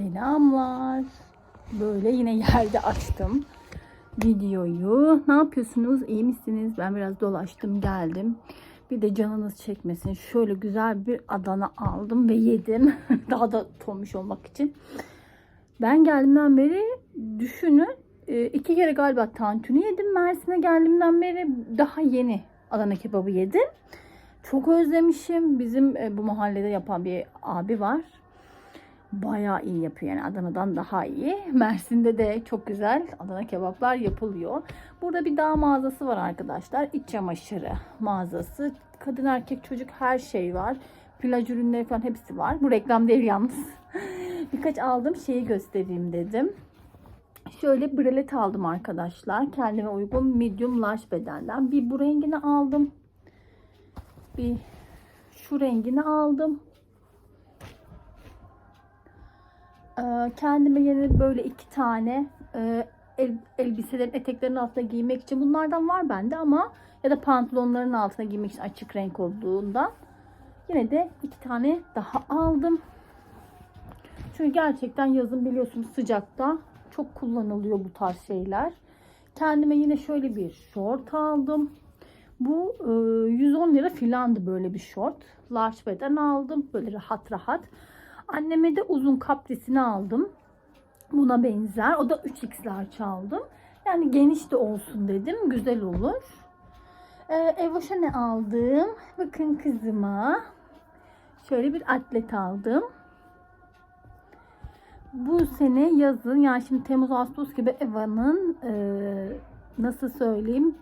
Selamlar. Böyle yine yerde açtım videoyu. Ne yapıyorsunuz? İyi misiniz? Ben biraz dolaştım geldim. Bir de canınız çekmesin. Şöyle güzel bir Adana aldım ve yedim. Daha da tombiş olmak için. Ben geldiğimden beri düşünün e, iki kere galiba tantuni yedim. Mersin'e geldiğimden beri daha yeni Adana kebabı yedim. Çok özlemişim. Bizim e, bu mahallede yapan bir abi var. Bayağı iyi yapıyor yani Adana'dan daha iyi. Mersin'de de çok güzel Adana kebaplar yapılıyor. Burada bir dağ mağazası var arkadaşlar. İç çamaşırı mağazası. Kadın erkek çocuk her şey var. Plaj ürünleri falan hepsi var. Bu reklam değil yalnız. Birkaç aldım şeyi göstereyim dedim. Şöyle brelet aldım arkadaşlar. Kendime uygun medium large bedenden. Bir bu rengini aldım. Bir şu rengini aldım. Kendime yeni böyle iki tane e, el, elbiselerin eteklerin altına giymek için bunlardan var bende ama ya da pantolonların altına giymek için açık renk olduğundan yine de iki tane daha aldım. Çünkü gerçekten yazın biliyorsunuz sıcakta çok kullanılıyor bu tarz şeyler. Kendime yine şöyle bir şort aldım. Bu e, 110 lira filandı böyle bir şort. Large beden aldım. Böyle rahat rahat. Anneme de uzun kaprisini aldım. Buna benzer. O da 3x large aldım. Yani geniş de olsun dedim. Güzel olur. Ee, Evoş'a ne aldım? Bakın kızıma. Şöyle bir atlet aldım. Bu sene yazın yani şimdi Temmuz Ağustos gibi Eva'nın e, nasıl söyleyeyim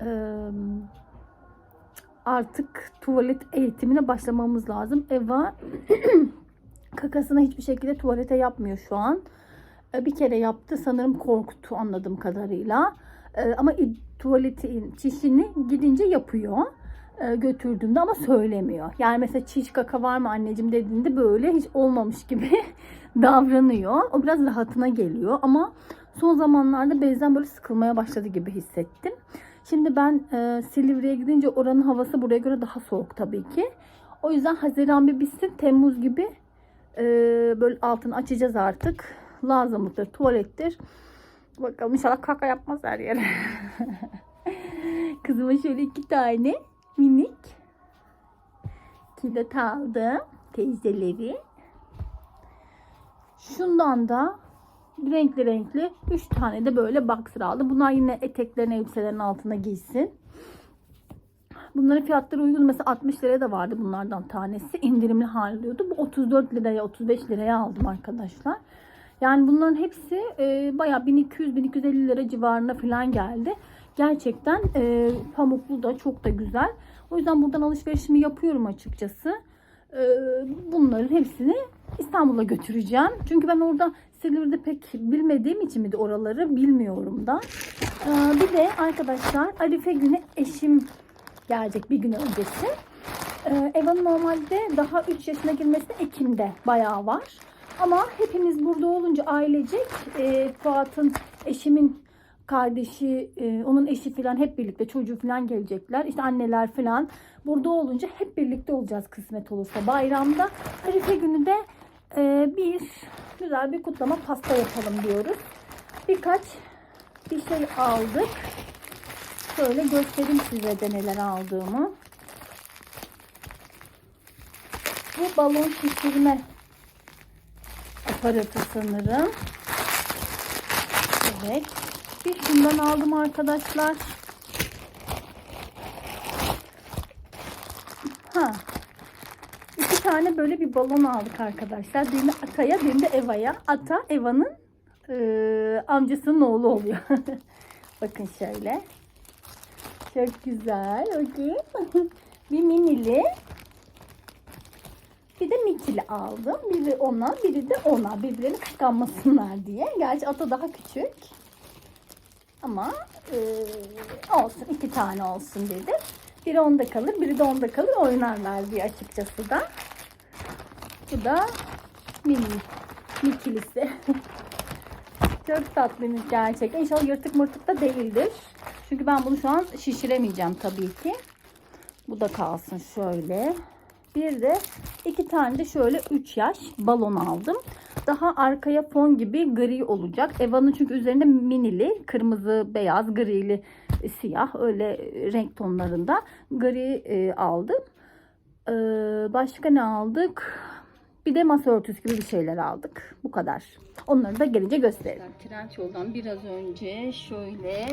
e, artık tuvalet eğitimine başlamamız lazım. Eva kakasına hiçbir şekilde tuvalete yapmıyor şu an. E, Bir kere yaptı sanırım korktu anladığım kadarıyla. E, Ama tuvaleti çişini gidince yapıyor. E, Götürdüğümde ama söylemiyor. Yani mesela çiş kaka var mı anneciğim dediğinde böyle hiç olmamış gibi davranıyor. O biraz rahatına geliyor ama son zamanlarda bezden böyle sıkılmaya başladı gibi hissettim. Şimdi ben e, Silivri'ye gidince oranın havası buraya göre daha soğuk tabii ki. O yüzden Haziran bir bitsin Temmuz gibi e, böyle altını açacağız artık. Lazımlıktır, tuvalettir. Bakalım inşallah kaka yapmaz her yere. Kızıma şöyle iki tane minik kilit aldım. Teyzeleri. Şundan da renkli renkli 3 tane de böyle boxer aldım. Bunlar yine eteklerin elbiselerin altına giysin. Bunların fiyatları uygun. Mesela 60 liraya da vardı bunlardan tanesi. indirimli hallediyordu. Bu 34 liraya 35 liraya aldım arkadaşlar. Yani bunların hepsi e, bayağı 1200-1250 lira civarına falan geldi. Gerçekten e, pamuklu da çok da güzel. O yüzden buradan alışverişimi yapıyorum açıkçası. E, bunların hepsini İstanbul'a götüreceğim. Çünkü ben orada Silivri'de pek bilmediğim için mi de oraları bilmiyorum da. E, bir de arkadaşlar Arife günü eşim gelecek bir gün öncesi. Ee, Eva'nın normalde daha 3 yaşına girmesine Ekim'de bayağı var. Ama hepimiz burada olunca ailecek e, Fuat'ın eşimin kardeşi, e, onun eşi falan hep birlikte çocuğu falan gelecekler. İşte anneler falan burada olunca hep birlikte olacağız kısmet olursa bayramda. Arife günü de e, bir güzel bir kutlama pasta yapalım diyoruz. Birkaç bir şey aldık. Şöyle göstereyim size de neler aldığımı. Bu balon şişirme aparatı sanırım. Evet. Bir şundan aldım arkadaşlar. Ha. İki tane böyle bir balon aldık arkadaşlar. Birini Ata'ya, birini de Eva'ya. Ata Eva'nın eee, amcasının oğlu oluyor. Bakın şöyle. Çok güzel. Bir minili. Bir de mikili aldım. Biri ona, biri de ona. Birbirlerini kıskanmasınlar diye. Gerçi ata daha küçük. Ama e, olsun. iki tane olsun dedim. Biri onda kalır, biri de onda kalır. Oynarlar diye açıkçası da. Bu da mini. Mikilisi. Çok tatlıymış gerçekten. İnşallah yırtık mırtık da değildir. Çünkü ben bunu şu an şişiremeyeceğim tabii ki. Bu da kalsın şöyle. Bir de iki tane de şöyle 3 yaş balon aldım. daha arkaya fon gibi gri olacak. Eva'nın çünkü üzerinde minili, kırmızı, beyaz, grili, e, siyah öyle e, renk tonlarında gri e, aldım. Ee, başka ne aldık? Bir de masa örtüsü gibi bir şeyler aldık. Bu kadar. Onları da gelince gösteririm. Trendyol'dan biraz önce şöyle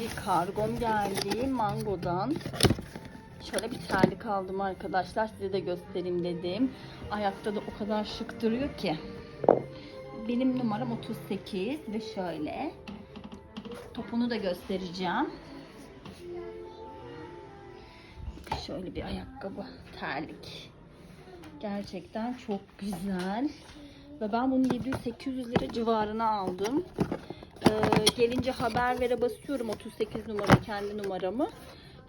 bir kargom geldi. Mango'dan. Şöyle bir terlik aldım arkadaşlar. Size de göstereyim dedim. Ayakta da o kadar şık duruyor ki. Benim numaram 38 ve şöyle. Topunu da göstereceğim. Şöyle bir ayakkabı, terlik. Gerçekten çok güzel. Ve ben bunu 700-800 lira civarına aldım. Ee, gelince haber vere basıyorum 38 numara kendi numaramı.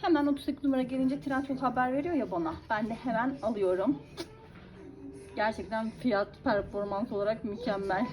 Hemen 38 numara gelince Trendyol haber veriyor ya bana. Ben de hemen alıyorum. Gerçekten fiyat performans olarak mükemmel.